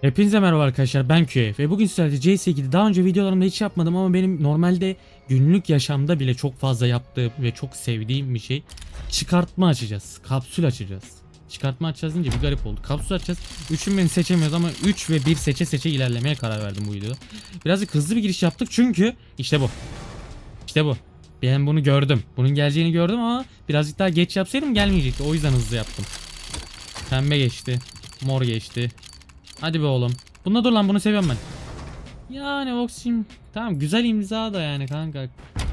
Hepinize merhaba arkadaşlar ben QF ve bugün sizlerle CS2'de daha önce videolarımda hiç yapmadım ama benim normalde günlük yaşamda bile çok fazla yaptığım ve çok sevdiğim bir şey çıkartma açacağız. Kapsül açacağız. Çıkartma açacağız deyince bir garip oldu. Kapsül açacağız. Üçün beni seçemiyoruz ama 3 ve 1 seçe seçe ilerlemeye karar verdim bu videoda. Birazcık hızlı bir giriş yaptık çünkü işte bu. İşte bu. Ben bunu gördüm. Bunun geleceğini gördüm ama birazcık daha geç yapsaydım gelmeyecekti. O yüzden hızlı yaptım. Pembe geçti. Mor geçti. Hadi be oğlum. Bunda dur lan bunu seviyorum ben. Yani Voxim tamam güzel imza da yani kanka.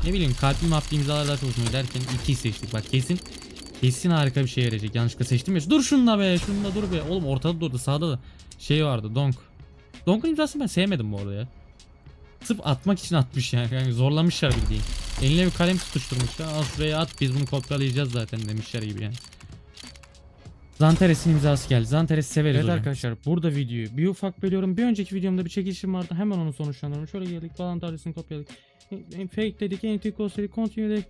Ne bileyim kalpli mapli imzalar daha çok hoşuma giderken 2'yi seçtik bak kesin. Kesin harika bir şey verecek. Yanlışlıkla seçtim ya. Dur şununla be şununla dur be. Oğlum ortada durdu sağda da şey vardı donk. Donk'un imzasını ben sevmedim bu arada ya. Sırf atmak için atmış yani. yani zorlamışlar bildiğin. Eline bir kalem tutuşturmuşlar. Al şuraya at biz bunu kopyalayacağız zaten demişler gibi yani. Zanteres'in imzası geldi. Zanteres'i severiz Evet hocam. arkadaşlar burada videoyu bir ufak bölüyorum. Bir önceki videomda bir çekilişim vardı. Hemen onu sonuçlandırdım. Şöyle geldik. Balantaryos'unu kopyaladık. Fake dedik. Antikos dedik. Continue dedik.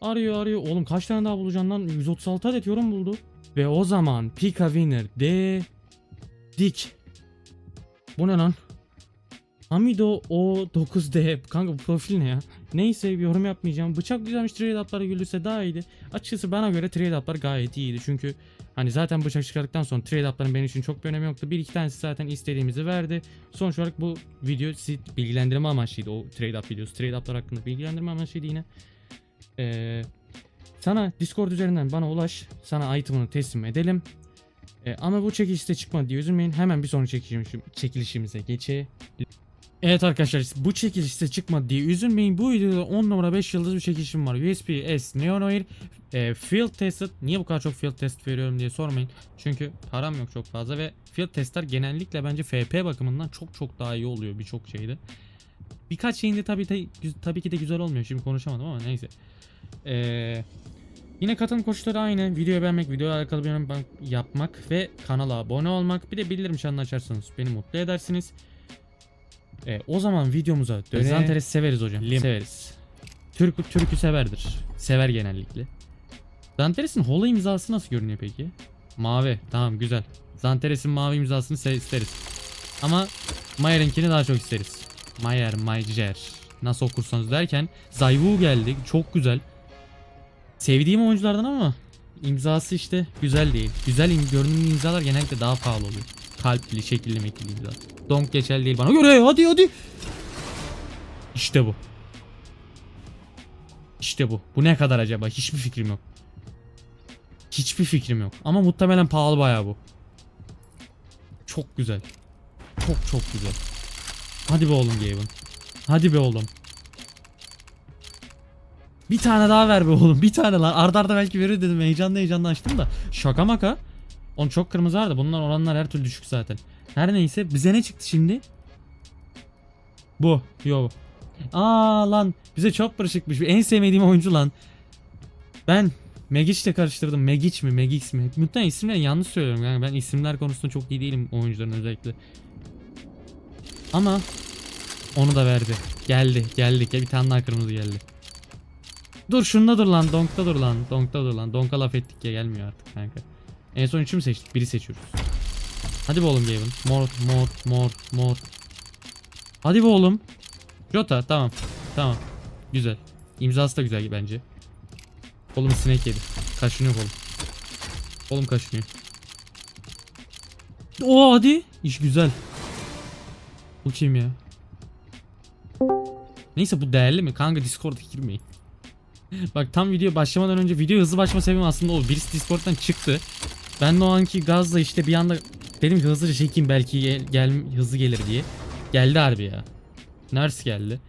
Arıyor arıyor. Oğlum kaç tane daha bulacaksın lan? 136 adet yorum buldu. Ve o zaman Pika Winner dedik. Bu ne lan? Amido O9D. Kanka bu profil ne ya? Neyse yorum yapmayacağım. Bıçak güzelmiş trade up'lara güldürse daha iyiydi. Açıkçası bana göre trade up'lar gayet iyiydi. Çünkü hani zaten bıçak çıkardıktan sonra trade up'ların benim için çok bir önemi yoktu. Bir iki tanesi zaten istediğimizi verdi. Sonuç olarak bu video bilgilendirme amaçlıydı. O trade up videosu. Trade up'lar hakkında bilgilendirme amaçlıydı yine. Ee, sana Discord üzerinden bana ulaş. Sana item'ını teslim edelim. Ee, ama bu çekilişte çıkmadı diye üzülmeyin. Hemen bir sonraki çekilişim, çekilişimize geçelim. Evet arkadaşlar bu çekilişte çıkmadı diye üzülmeyin. Bu videoda 10 numara 5 yıldız bir çekilişim var. USB S Neon Oil e, Field Tested. Niye bu kadar çok Field Test veriyorum diye sormayın. Çünkü param yok çok fazla ve Field Testler genellikle bence FP bakımından çok çok daha iyi oluyor birçok şeyde. Birkaç şeyinde tabii, tabii, tabii ki de güzel olmuyor. Şimdi konuşamadım ama neyse. Ee, yine katılım koşulları aynı. Videoyu beğenmek, videoya alakalı bir yorum yapmak ve kanala abone olmak. Bir de bildirim çanını açarsanız beni mutlu edersiniz. E, o zaman videomuza dönelim. Zanteres severiz hocam. Lim. Severiz. Türk türkü severdir. Sever genellikle. Zanteres'in holo imzası nasıl görünüyor peki? Mavi. Tamam güzel. Zanteres'in mavi imzasını isteriz. Ama Mayer'inkini daha çok isteriz. Mayer, Mayer. Nasıl okursanız derken Zayvu geldi. Çok güzel. Sevdiğim oyunculardan ama imzası işte güzel değil. Güzel görünümlü imzalar genellikle daha pahalı oluyor. Kalpli, şekilli, mekilli imza. Donk geçerli değil bana göre. Hadi hadi. İşte bu. İşte bu. Bu ne kadar acaba? Hiçbir fikrim yok. Hiçbir fikrim yok. Ama muhtemelen pahalı bayağı bu. Çok güzel. Çok çok güzel. Hadi be oğlum Gaven. Hadi be oğlum. Bir tane daha ver be oğlum. Bir tane lan. Arda arda belki verir dedim. Heyecanlı heyecanlı açtım da. Şaka maka. On çok kırmızı vardı. Bunlar oranlar her türlü düşük zaten. Her neyse bize ne çıktı şimdi? Bu. Yo. Aa lan bize Chopper çıkmış. En sevmediğim oyuncu lan. Ben Megic'le karıştırdım. Megic mi Megix mi? Muhtemelen isimleri yanlış söylüyorum. Yani ben isimler konusunda çok iyi değilim oyuncuların özellikle. Ama onu da verdi. Geldi geldi. Bir tane daha kırmızı geldi. Dur şunda dur lan. Donk'ta dur lan. Donk'ta dur lan. Donk'a laf ettik ya gelmiyor artık kanka. En son üçü mü seçtik? Biri seçiyoruz. Hadi be oğlum Gaven. Mor, mor, mor, mor. Hadi be oğlum. Jota tamam. Tamam. Güzel. İmzası da güzel bence. Oğlum sinek yedi. Kaşınıyor oğlum. Oğlum kaşınıyor. Oo hadi. İş güzel. Bu kim ya? Neyse bu değerli mi? Kanka Discord'a girmeyin. Bak tam video başlamadan önce video hızlı başlama sebebim aslında o. Birisi Discord'dan çıktı. Ben de o anki gazla işte bir anda dedim ki hızlıca çekeyim belki gel, gel- hızlı gelir diye. Geldi harbi ya. Nurse geldi.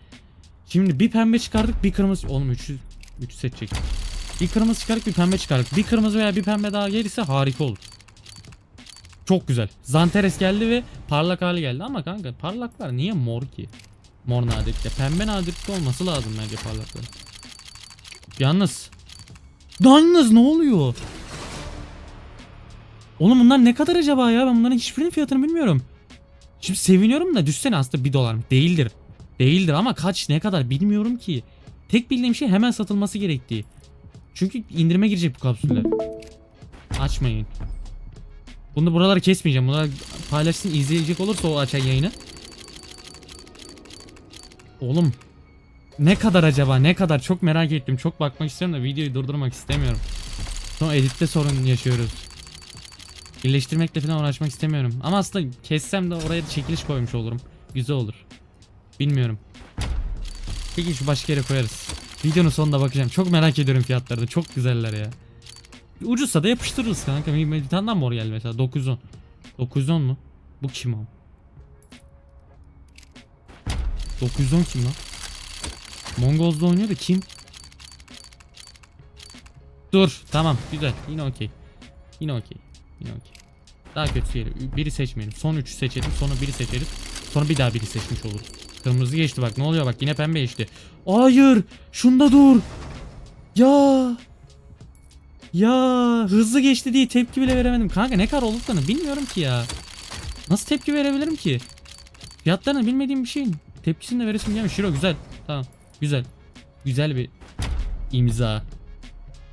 Şimdi bir pembe çıkardık bir kırmızı. Oğlum 3'ü 3 seçecek. Bir kırmızı çıkardık bir pembe çıkardık. Bir kırmızı veya bir pembe daha gelirse harika olur. Çok güzel. Zanteres geldi ve parlak hali geldi ama kanka parlaklar niye mor ki? Mor nadirlikte. Pembe nadirlikte olması lazım bence parlaklar. Yalnız. Yalnız ne oluyor? Oğlum bunlar ne kadar acaba ya? Ben bunların hiçbirinin fiyatını bilmiyorum. Şimdi seviniyorum da düşsene aslında 1 dolar mı? Değildir. Değildir ama kaç ne kadar bilmiyorum ki. Tek bildiğim şey hemen satılması gerektiği. Çünkü indirime girecek bu kapsüller. Açmayın. Bunu buraları kesmeyeceğim. Bunlar paylaşsın izleyecek olursa o açan yayını. Oğlum ne kadar acaba ne kadar çok merak ettim. Çok bakmak istiyorum da videoyu durdurmak istemiyorum. Sonra editte sorun yaşıyoruz. Birleştirmekle falan uğraşmak istemiyorum. Ama aslında kessem de oraya çekiliş koymuş olurum. Güzel olur. Bilmiyorum. Peki şu başka yere koyarız. Videonun sonunda bakacağım. Çok merak ediyorum fiyatlarını. Çok güzeller ya. Ucuzsa da yapıştırırız kanka. Bir tane mor geldi mesela. 910. 910 mu? Bu kim o? 910 kim lan? Mongolz'da oynuyor da kim? Dur tamam güzel yine okey. Yine okey. Yine. Daha kötü yeri. Biri seçmeyelim. Son 3'ü seçelim. Sonra biri seçeriz. Sonra bir daha biri seçmiş oluruz. Kırmızı geçti bak ne oluyor bak yine pembe geçti. Hayır şunda dur. Ya. Ya hızlı geçti diye tepki bile veremedim. Kanka ne kadar olduklarını bilmiyorum ki ya. Nasıl tepki verebilirim ki? Fiyatlarını bilmediğim bir şeyin tepkisini de veresim gelmiş. Şiro güzel. Tamam. Güzel. Güzel bir imza.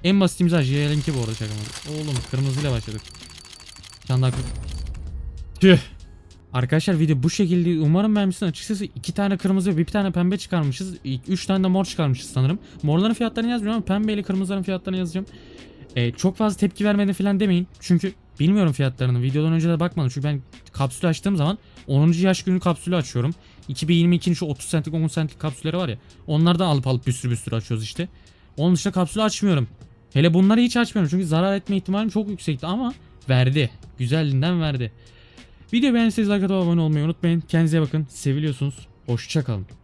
En basit imza JL'inki bu arada şaka maka. Oğlum kırmızıyla başladık. Çandak. Tüh. Arkadaşlar video bu şekilde umarım beğenmişsiniz. Açıkçası iki tane kırmızı ve bir tane pembe çıkarmışız. Üç tane de mor çıkarmışız sanırım. Morların fiyatlarını yazmıyorum ama pembe ile kırmızıların fiyatlarını yazacağım. Ee, çok fazla tepki vermedi falan demeyin. Çünkü bilmiyorum fiyatlarını. Videodan önce de bakmadım. Çünkü ben kapsülü açtığım zaman 10. yaş günü kapsülü açıyorum. 2022'nin şu 30 centlik 10 centlik kapsülleri var ya. Onlardan alıp alıp bir sürü bir sürü açıyoruz işte. Onun dışında kapsülü açmıyorum. Hele bunları hiç açmıyorum. Çünkü zarar etme ihtimalim çok yüksekti ama verdi. Güzelliğinden verdi. Video beğendiyseniz like atıp abone olmayı unutmayın. Kendinize bakın. Seviliyorsunuz. Hoşçakalın.